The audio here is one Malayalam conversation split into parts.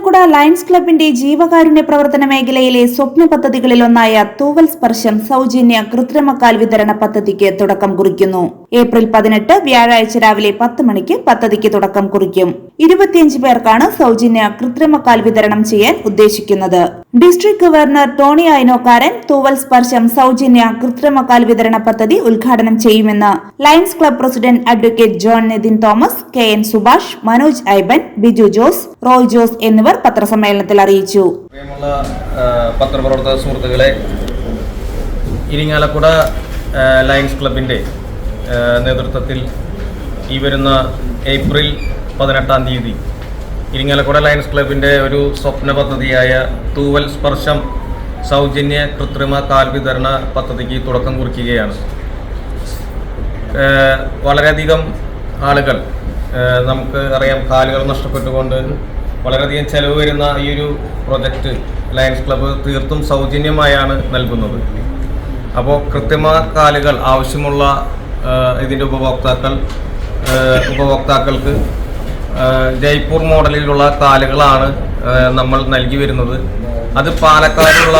ഇരിങ്ങാലക്കുട ലയൺസ് ക്ലബിന്റെ ജീവകാരുണ്യ പ്രവർത്തന മേഖലയിലെ സ്വപ്ന പദ്ധതികളിലൊന്നായ തൂവൽ സ്പർശം സൗജന്യ കൃത്രിമക്കാൽ വിതരണ പദ്ധതിക്ക് തുടക്കം കുറിക്കുന്നു. ഏപ്രിൽ പതിനെട്ട് വ്യാഴാഴ്ച രാവിലെ പത്ത് മണിക്ക് പദ്ധതിക്ക് തുടക്കം കുറിക്കും. ഇരുപത്തിയഞ്ച് പേർക്കാണ് സൗജന്യ കൃത്രിമക്കാൽ വിതരണം ചെയ്യാൻ ഉദ്ദേശിക്കുന്നത്. ഡിസ്ട്രിക്ട് ഗവർണർ ടോണി ഐനോക്കാരൻ തൂവൽ സ്പർശം സൗജന്യ കൃത്രിമക്കാൽ വിതരണ പദ്ധതി ഉദ്ഘാടനം ചെയ്യുമെന്ന് Lions Club president advocate John Nithin Thomas K N Subhash Manoj Aiban Biju Jose Roy Jose എന്നിവർ പത്രസമ്മേളനത്തിൽ അറിയിച്ചു. പത്രപ്രവർത്തക സുഹൃത്തുക്കളെ ഇരിങ്ങാലക്കുട ലയൺസ് ക്ലബിന്റെ നേതൃത്വത്തിൽ ഈ വരുന്ന ഏപ്രിൽ പതിനെട്ടാം തീയതി ഇരിങ്ങാലക്കുട ലയൺസ് ക്ലബിന്റെ ഒരു സ്വപ്ന പദ്ധതിയായ തൂവൽ സ്പർശം സൗജന്യ കൃത്രിമ കാൽ വിതരണ പദ്ധതിക്ക് തുടക്കം കുറിക്കുകയാണ്. വളരെയധികം ആളുകൾ നമുക്ക് അറിയാം കാലുകൾ നഷ്ടപ്പെട്ടുകൊണ്ട് വളരെയധികം ചെലവ് വരുന്ന ഈ ഒരു പ്രൊജക്റ്റ് ലയൺസ് ക്ലബ്ബ് തീർത്തും സൗജന്യമായാണ് നൽകുന്നത്. അപ്പോൾ കൃത്രിമ കാലുകൾ ആവശ്യമുള്ള ഇതിന്റെ ഉപഭോക്താക്കൾ ഉപഭോക്താക്കൾക്ക് ജയ്പൂർ മോഡലിലുള്ള കാലുകളാണ് നമ്മൾ നൽകി വരുന്നത്. അത് പാലക്കാടുള്ള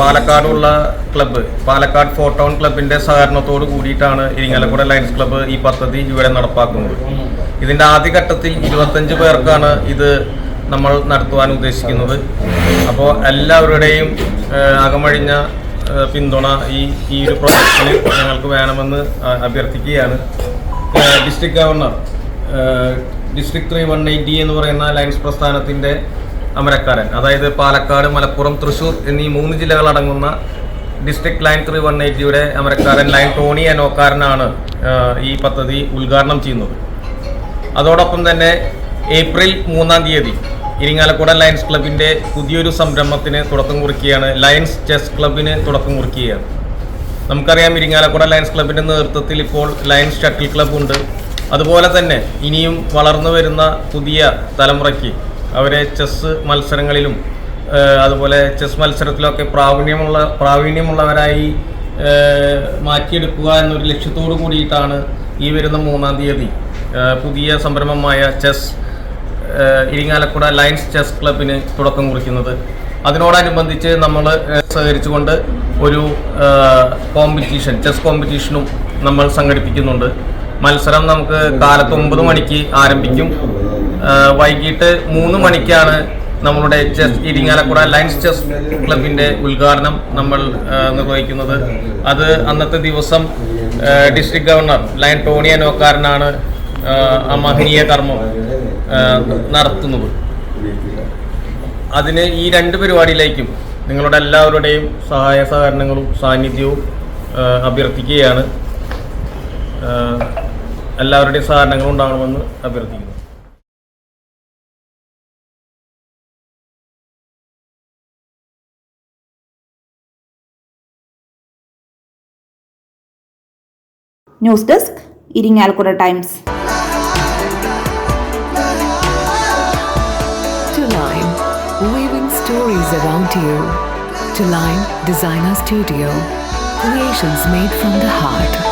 പാലക്കാടുള്ള ക്ലബ്ബ് പാലക്കാട് ഫോട്ടോൺ ക്ലബിന്റെ സഹകരണത്തോട് കൂടിയിട്ടാണ് ഇരിങ്ങാലക്കുട ലയൺസ് ക്ലബ്ബ് ഈ പദ്ധതി ഇവിടെ നടപ്പാക്കുന്നത്. ഇതിന്റെ ആദ്യഘട്ടത്തിൽ ഇരുപത്തഞ്ച് പേർക്കാണ് ഇത് നമ്മൾ നടത്തുവാൻ ഉദ്ദേശിക്കുന്നത്. അപ്പോൾ എല്ലാവരുടെയും അകമഴിഞ്ഞ പിന്തുണ ഈ ഈ ഒരു പ്രോജക്റ്റിന് ഞങ്ങൾക്ക് വേണമെന്ന് അഭ്യർത്ഥിക്കുകയാണ്. District governor district three one eighty എന്ന് പറയുന്ന ലയൻസ് പ്രസ്ഥാനത്തിന്റെ അമരക്കാരൻ. അതായത് പാലക്കാട് മലപ്പുറം തൃശൂർ എന്നീ മൂന്ന് ജില്ലകൾ അടങ്ങുന്ന ഡിസ്ട്രിക്ട് ലൈൻ ത്രീ വൺ എയ്റ്റിയുടെ അമരക്കാരൻ ലൈൻ ടോണി അനോക്കാരനാണ് ഈ പദ്ധതി ഉദ്ഘാടനം ചെയ്യുന്നത്. അതോടൊപ്പം തന്നെ ഏപ്രിൽ മൂന്നാം തീയതി ഇരിങ്ങാലക്കുട ലയൻസ് ക്ലബിന്റെ പുതിയൊരു സംരംഭത്തിന് തുടക്കം കുറിക്കുകയാണ്. ലയൻസ് ചെസ് ക്ലബിന് തുടക്കം കുറിക്കുകയാണ്. നമുക്കറിയാം ഇരിങ്ങാലക്കുട ലയൻസ് ക്ലബിന്റെ നേതൃത്വത്തിൽ ഇപ്പോൾ ലയൻസ് ഷട്ടിൽ ക്ലബ് ഉണ്ട്. അതുപോലെ തന്നെ ഇനിയും വളർന്നു വരുന്ന പുതിയ തലമുറയ്ക്ക് അവരെ ചെസ് മത്സരങ്ങളിലും അതുപോലെ ചെസ് മത്സരത്തിലൊക്കെ പ്രാവീണ്യമുള്ള പ്രാവീണ്യമുള്ളവരായി മാറ്റിയെടുക്കുക എന്നൊരു ലക്ഷ്യത്തോടു കൂടിയിട്ടാണ് ഈ വരുന്ന മൂന്നാം തീയതി പുതിയ സംരംഭമായ ചെസ് ഇരിങ്ങാലക്കുട ലയൻസ് ചെസ് ക്ലബിന് തുടക്കം കുറിക്കുന്നത്. അതിനോടനുബന്ധിച്ച് നമ്മൾ സഹകരിച്ചുകൊണ്ട് ഒരു കോമ്പറ്റീഷൻ ചെസ് കോമ്പറ്റീഷനും നമ്മൾ സംഘടിപ്പിക്കുന്നുണ്ട്. മത്സരം നമുക്ക് കാലത്ത് ഒമ്പത് മണിക്ക് ആരംഭിക്കും. വൈകിട്ട് മൂന്ന് മണിക്കാണ് നമ്മളുടെ ചെസ് ഇരിങ്ങാലക്കുട ലയൻസ് ചെസ് ക്ലബിന്റെ ഉദ്ഘാടനം നമ്മൾ നിർവഹിക്കുന്നത്. അത് അന്നത്തെ ദിവസം ഡിസ്ട്രിക്ട് ഗവർണർ ലയൻ ടോണി അനോക്കാരനാണ് ആ മഹനീയ കർമ്മം നടത്തുന്നത്. അതിന് ഈ രണ്ട് പരിപാടിയിലേക്കും നിങ്ങളുടെ എല്ലാവരുടെയും സഹായ സഹകരണങ്ങളും സാന്നിധ്യവും അഭ്യർത്ഥിക്കുകയാണ്. എല്ലാവരുടെയും സഹകരണങ്ങൾ ഉണ്ടാകണമെന്ന് അഭ്യർത്ഥിക്കുന്നു news desk Irinjalakuda Times To weaving stories around you. To Line Designer Studio, creations made from the heart.